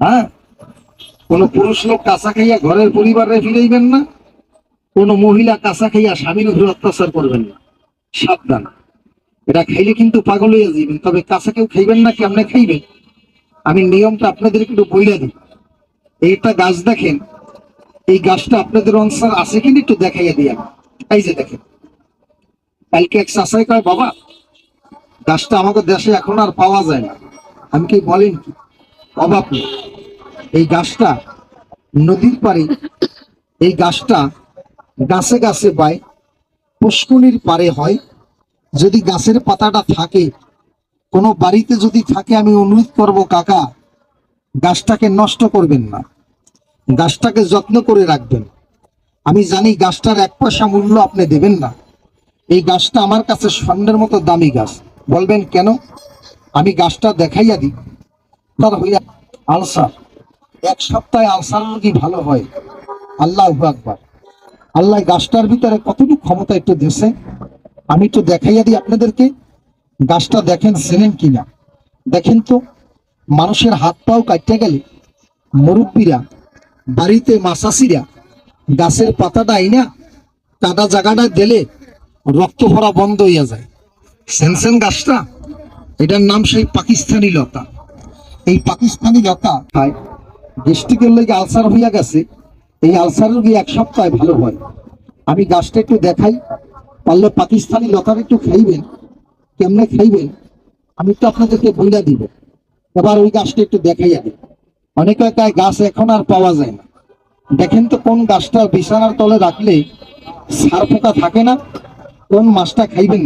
হ্যাঁ? কোন পুরুষ লোক কাঁচা খাইয়া ঘরের পরিবারে ফিরাইবেন না, কোন মহিলা কাঁচা খাইয়া স্বামীর উপর অত্যাচার করবেন না। সাবধান। এটা খাইলে কিন্তু পাগল হয়ে যাবেন তবে কাঁচা কেউ খাইবেন না, কেমনে খাইবেন আমি নিয়মটা আপনাদের একটু বইলা দিই। এইটা গাছ দেখেন, এই গাছটা আপনাদের অঞ্চল আছে কিনা একটু দেখাইয়া দিই আমি। এই যে দেখেন, কালকে এক চাষাই কয়, বাবা, গাছটা আমাদের দেশে এখন আর পাওয়া যায় না। আমি কি বলেন কি, অভাব নেই। এই গাছটা নদীর পাড়ে, এই গাছটা গাছে গাছে বায়, পুষ্কুনির পারে হয়। যদি গাছের পাতাটা থাকে, কোনো বাড়িতে যদি থাকে, আমি অনুরোধ করব, কাকা, গাছটাকে নষ্ট করবেন না। গাছটাকে যত্ন করে রাখবেন। আমি জানি গাছটার এক পয়সা মূল্য আপনি দেবেন না। এই গাছটা আমার কাছে স্বর্ণের মতো দামি গাছ। বলবেন কেন? আমি গাছটা দেখাইয়া দিই। তার হইয়া আলসার। এক সপ্তাহে আলসার রোগী ভালো হয়। আল্লাহ আকবার। আল্লাহ গাছটার ভিতরে কতটুকু ক্ষমতা একটু দেশে আমি একটু দেখাইয়া দিই আপনাদেরকে। গাছটা দেখেন চেনেন কিনা? দেখেন তো, মানুষের হাত পাও কাটতে গেলে মুরব্বীরা, বাড়িতে মাসাসিরা গাছের পাতাটা আইনা কাটা জায়গাটা দিলে রক্ত ভরা বন্ধ হইয়া যায়। সেনসেন গাছটা, এটার নাম সেই পাকিস্তানি লতা। এই পাকিস্তানি লতা খায় গেস্টিকের লেগে আলসার হইয়া গেছে, এই আলসার রোগী এক সপ্তাহে ভালো হয়। আমি গাছটা একটু দেখাই, পারলে পাকিস্তানি লতার একটু খাইবেন, কেমনে খাইবেন, আমি তো আপনাদেরকে বইলা দিব। এবার ওই গাছটা একটু দেখাইয়া দিই। অনেকে কয় গাছ এখন আর পাওয়া যায় না। দেখেন তো কোন গাছটা বিছানার তলে রাখলে সার থাকে না, কোন মাছটা খাইবেন